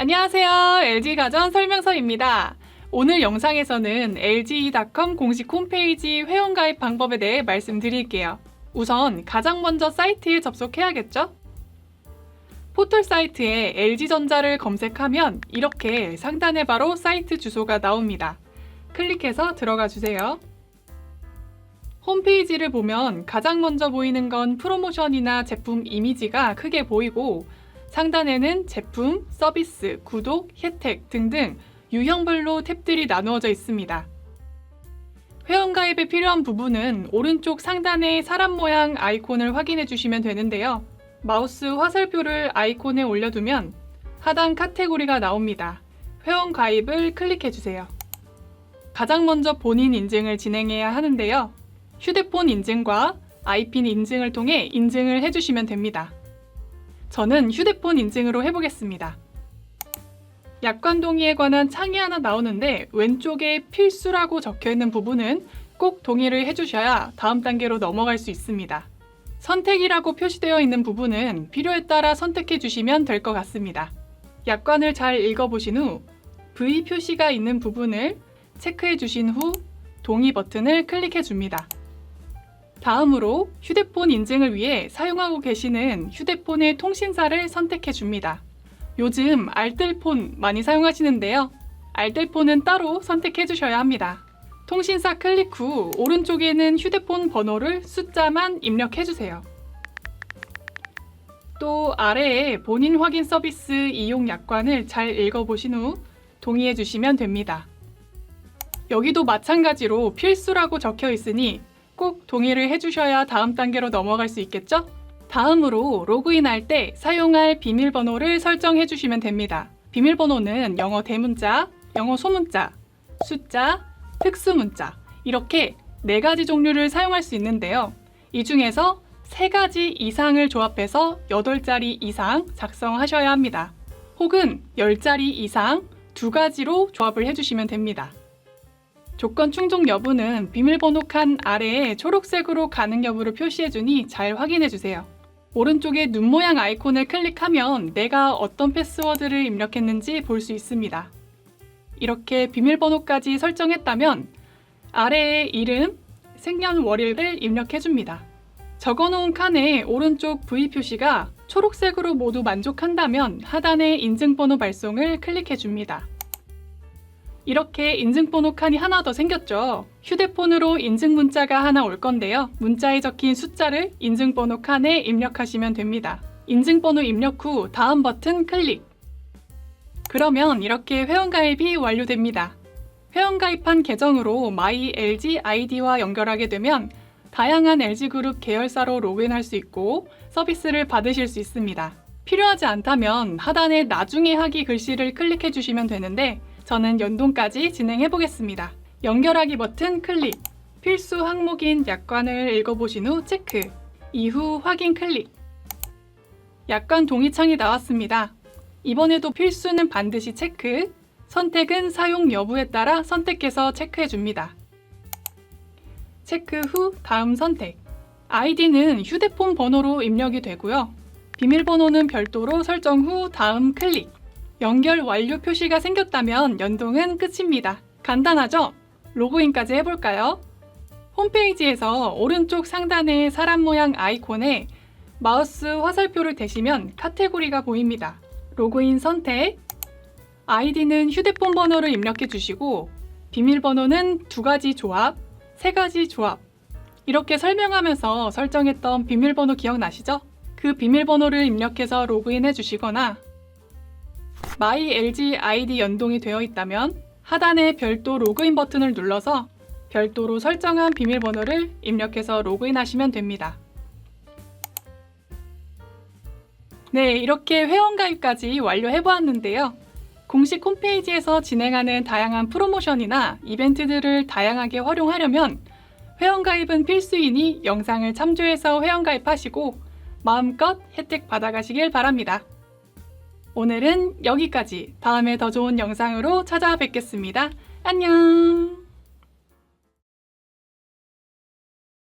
안녕하세요. LG가전 설명서입니다. 오늘 영상에서는 LGE.com 공식 홈페이지 회원 가입 방법에 대해 말씀드릴게요. 우선 가장 먼저 사이트에 접속해야겠죠? 포털 사이트에 LG전자를 검색하면 이렇게 상단에 바로 사이트 주소가 나옵니다. 클릭해서 들어가 주세요. 홈페이지를 보면 가장 먼저 보이는 건 프로모션이나 제품 이미지가 크게 보이고 상단에는 제품, 서비스, 구독, 혜택 등등 유형별로 탭들이 나누어져 있습니다. 회원가입에 필요한 부분은 오른쪽 상단의 사람 모양 아이콘을 확인해 주시면 되는데요. 마우스 화살표를 아이콘에 올려두면 하단 카테고리가 나옵니다. 회원 가입을 클릭해 주세요. 가장 먼저 본인 인증을 진행해야 하는데요. 휴대폰 인증과 아이핀 인증을 통해 인증을 해주시면 됩니다. 저는 휴대폰 인증으로 해보겠습니다. 약관 동의에 관한 창이 하나 나오는데 왼쪽에 필수라고 적혀 있는 부분은 꼭 동의를 해주셔야 다음 단계로 넘어갈 수 있습니다. 선택이라고 표시되어 있는 부분은 필요에 따라 선택해 주시면 될 것 같습니다. 약관을 잘 읽어보신 후 V 표시가 있는 부분을 체크해 주신 후 동의 버튼을 클릭해 줍니다. 다음으로 휴대폰 인증을 위해 사용하고 계시는 휴대폰의 통신사를 선택해 줍니다. 요즘 알뜰폰 많이 사용하시는데요. 알뜰폰은 따로 선택해 주셔야 합니다. 통신사 클릭 후 오른쪽에는 휴대폰 번호를 숫자만 입력해 주세요. 또 아래에 본인 확인 서비스 이용 약관을 잘 읽어보신 후 동의해 주시면 됩니다. 여기도 마찬가지로 필수라고 적혀 있으니 꼭 동의를 해주셔야 다음 단계로 넘어갈 수 있겠죠? 다음으로 로그인할 때 사용할 비밀번호를 설정해 주시면 됩니다. 비밀번호는 영어 대문자, 영어 소문자, 숫자, 특수문자 이렇게 네 가지 종류를 사용할 수 있는데요. 이 중에서 세 가지 이상을 조합해서 8자리 이상 작성하셔야 합니다. 혹은 10자리 이상 두 가지로 조합을 해주시면 됩니다. 조건 충족 여부는 비밀번호 칸 아래에 초록색으로 가능 여부를 표시해주니 잘 확인해주세요. 오른쪽에 눈 모양 아이콘을 클릭하면 내가 어떤 패스워드를 입력했는지 볼 수 있습니다. 이렇게 비밀번호까지 설정했다면 아래에 이름, 생년월일을 입력해줍니다. 적어놓은 칸에 오른쪽 V 표시가 초록색으로 모두 만족한다면 하단의 인증번호 발송을 클릭해줍니다. 이렇게 인증번호 칸이 하나 더 생겼죠. 휴대폰으로 인증 문자가 하나 올 건데요. 문자에 적힌 숫자를 인증번호 칸에 입력하시면 됩니다. 인증번호 입력 후 다음 버튼 클릭. 그러면 이렇게 회원가입이 완료됩니다. 회원가입한 계정으로 마이 LG 아이디와 연결하게 되면 다양한 LG그룹 계열사로 로그인할 수 있고 서비스를 받으실 수 있습니다. 필요하지 않다면 하단에 나중에 하기 글씨를 클릭해 주시면 되는데 저는 연동까지 진행해 보겠습니다. 연결하기 버튼 클릭. 필수 항목인 약관을 읽어보신 후 체크. 이후 확인 클릭. 약관 동의창이 나왔습니다. 이번에도 필수는 반드시 체크. 선택은 사용 여부에 따라 선택해서 체크해 줍니다. 체크 후 다음 선택. 아이디는 휴대폰 번호로 입력이 되고요. 비밀번호는 별도로 설정 후 다음 클릭. 연결 완료 표시가 생겼다면 연동은 끝입니다. 간단하죠? 로그인까지 해볼까요? 홈페이지에서 오른쪽 상단의 사람 모양 아이콘에 마우스 화살표를 대시면 카테고리가 보입니다. 로그인 선택, 아이디는 휴대폰 번호를 입력해 주시고 비밀번호는 두 가지 조합, 세 가지 조합 이렇게 설명하면서 설정했던 비밀번호 기억나시죠? 그 비밀번호를 입력해서 로그인 해 주시거나 마이 LG 아이디 연동이 되어 있다면 하단의 별도 로그인 버튼을 눌러서 별도로 설정한 비밀번호를 입력해서 로그인하시면 됩니다. 네, 이렇게 회원가입까지 완료해 보았는데요. 공식 홈페이지에서 진행하는 다양한 프로모션이나 이벤트들을 다양하게 활용하려면 회원가입은 필수이니 영상을 참조해서 회원가입하시고 마음껏 혜택 받아가시길 바랍니다. 오늘은 여기까지. 다음에 더 좋은 영상으로 찾아뵙겠습니다. 안녕!